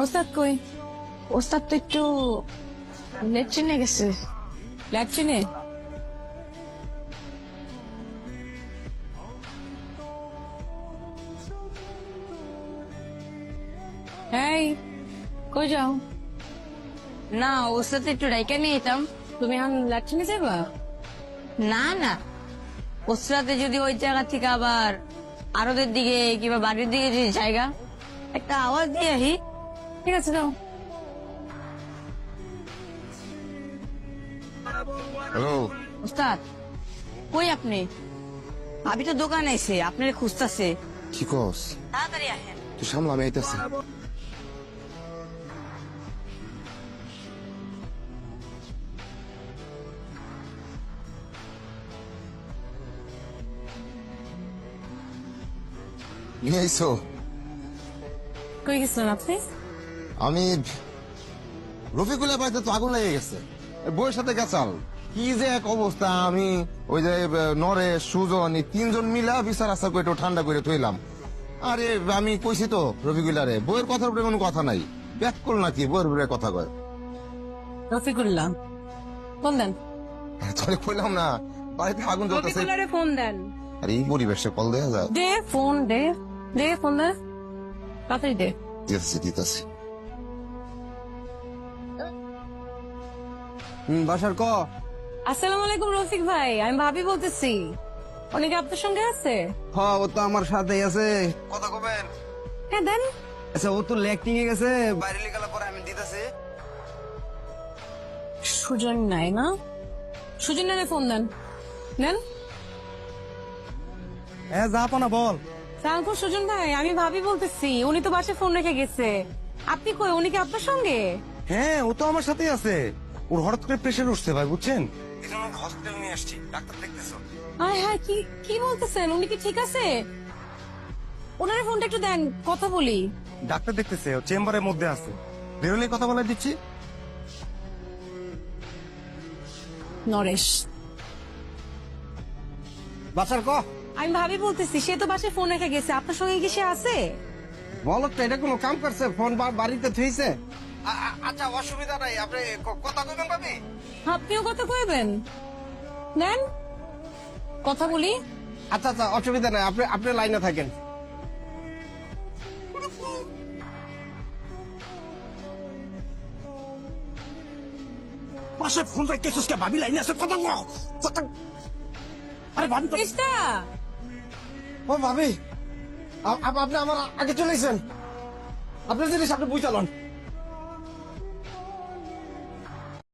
ওস্তাদ কই? ওস্তাদ তো একটু লেট্রিনে গেছে। ল্যাট্রিনে এই কই যাও? না সাথে একটু ডাইকা নিয়ে যেতাম তুমি এখন ল্যাট্রিনে যাবা? না না। ওর যদি ওই জায়গা থেকে আবার আরদের দিকে কিংবা বাড়ির দিকে যদি জায়গা একটা আওয়াজ দিয়ে আহি। ঠিক আছে যাও। হ্যালো উস্তাদ কই আপনি? ভাবি তো দোকান আইছে আপনার খুঁজতাছে। কি কস? তাড়াতাড়ি আসেন। তুই সামলা আমি আইতাছি। নিয়ে আইসো। কই গেছিলেন আপনি? আমি রফিকুলের বাড়িতে তো আগুন লেগে গেছে। এই বউয়ের সাথে গেছাল। কি যে এক অবস্থা আমি ওই যে নরেশ সুজন এই তিনজন মিলা বিচার আশা করে একটু ঠান্ডা করে থইলাম। আরে আমি কইছি তো রফিকুলারে বইয়ের কথার উপরে কোনো কথা নাই। ব্যাক করল নাকি বইয়ের উপরে কথা কয়? রফিকুল্লাহ ফোন দেন। তোরে কইলাম না বাড়িতে আগুন জ্বলতেছে। রফিকুল্লারে ফোন দেন। আর এই পরিবেশে কল দেওয়া যায়। দে ফোন দে দে ফোন দে। তাড়াতাড়ি দে। দিতেছি দিতেছি। হুম বাসার ক। আসসালামু আলাইকুম রফিক ভাই আমি ভাবি বলতেছি। অনেকে আপনার সঙ্গে আছে? হ ও তো আমার সাথেই আছে। কথা কবেন? হ্যাঁ দেন। আচ্ছা ও তো লেকটিং এ গেছে বাইরে লিখালা পরে আমি দিতেছি। সুজন নাই না? সুজন ফোন দেন। নেন হ্যাঁ না বল। সুজন ভাই আমি ভাবি বলতেছি উনি তো বাসে ফোন রেখে গেছে। আপনি কই উনি কি আপনার সঙ্গে? হ্যাঁ ও তো আমার সাথেই আছে। ওর হঠাৎ করে প্রেশার উঠছে ভাই বুঝছেন? এই হসপিটাল নিয়ে আসছি ডাক্তার দেখতেছো? আয় হ্যাঁ কি কি বলতেছেন? উনি কি ঠিক আছে? ওনার ফোনটা একটু দেন কথা বলি। ডাক্তার দেখতেছে ও চেম্বারের মধ্যে আছে। বেরোলে কথা বলে দিচ্ছি। নরেশ। বাসার ক? আমি ভাবি বলতেছি সে তো বাসায় ফোন রেখে গেছে। আপনার সঙ্গে কি সে আছে? বলো তো এটা কোনো কাম করছে? ফোন বাড়িতে থুইছে? আচ্ছা অসুবিধা নাই। আপনি কথা কইবেন ভাবি আপনিও কথা কইবেন। নেন। কথা বলি। আচ্ছা আচ্ছা অসুবিধা নাই। আপনি আপনি লাইনে থাকেন। পাশে ফোন রাখতেছিস কে ভাবি? লাইনে আছে কথা কও। কথা আরে ভাবি চেষ্টা ও ভাবি আপনি আমার আগে চলে এসেছেন আপনার জিনিস আপনি বুঝালন